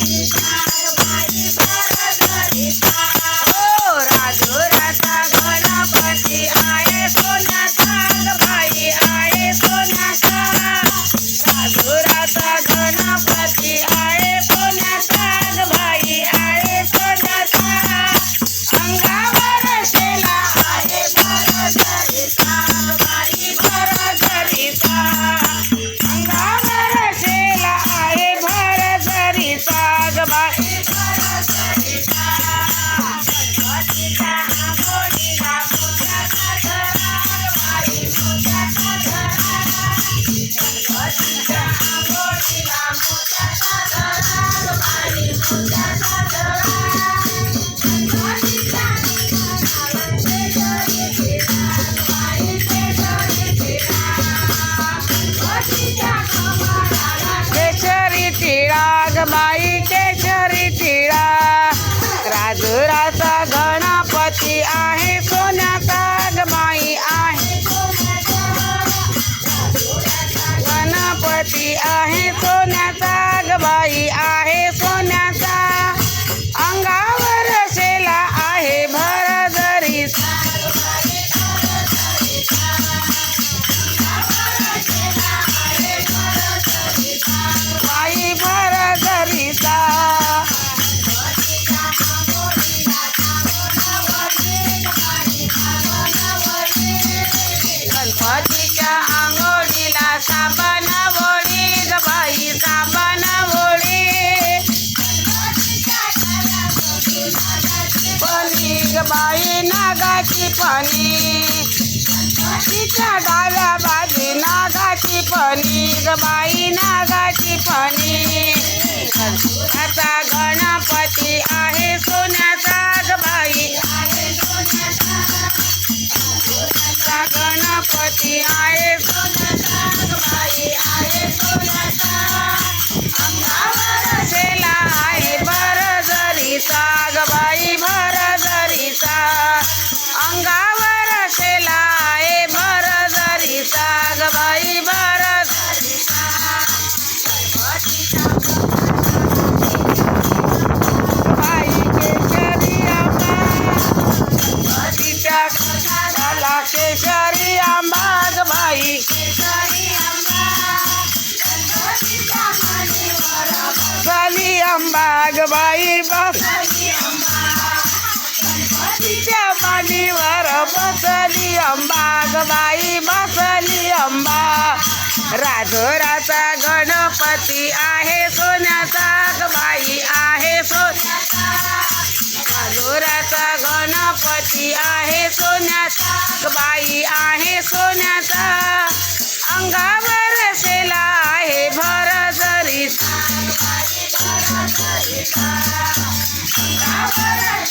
Thank you. Ganpati आहे सोन्याचा ग बाई आहे ग बाई नागाची पणी तिच्या डाव्या बाजी नागाची पणी ग बाई नागाची पणी आता गणपती आहे सोन्याचा ग बाई. गणपती आहे सोन्या बसली आंबा ग बाई बसली तिच्या मांडीवर बसली अंबा ग बाई बसली अंबा. राजोराचा गणपती आहे सोन्याचा ग बाई आहे सोन्याचा. राजोराचा गणपती आहे सोन्याचा ग बाई आहे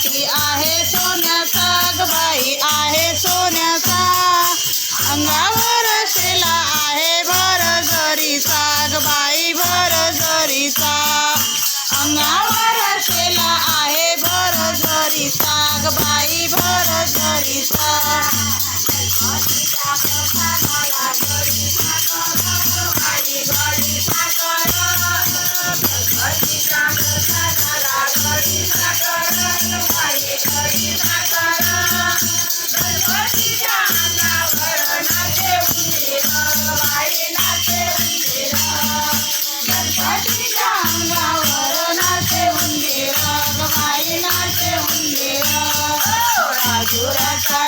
गणपती आहे सोन्याचा गबाई आहे सोन्याचा. अंगावर शेला आहे भरजरीचा गबाई भर जरीचा. अंगावर शेला आहे भर जरीचा गबाई भर जरीचा.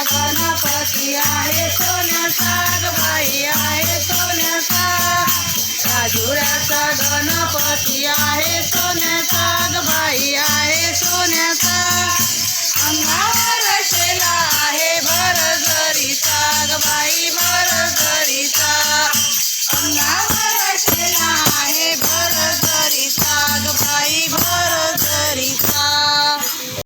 गणपती आहे. सोन्याचा बाई आहे सोन्याचा राजुराचा गणपती आहे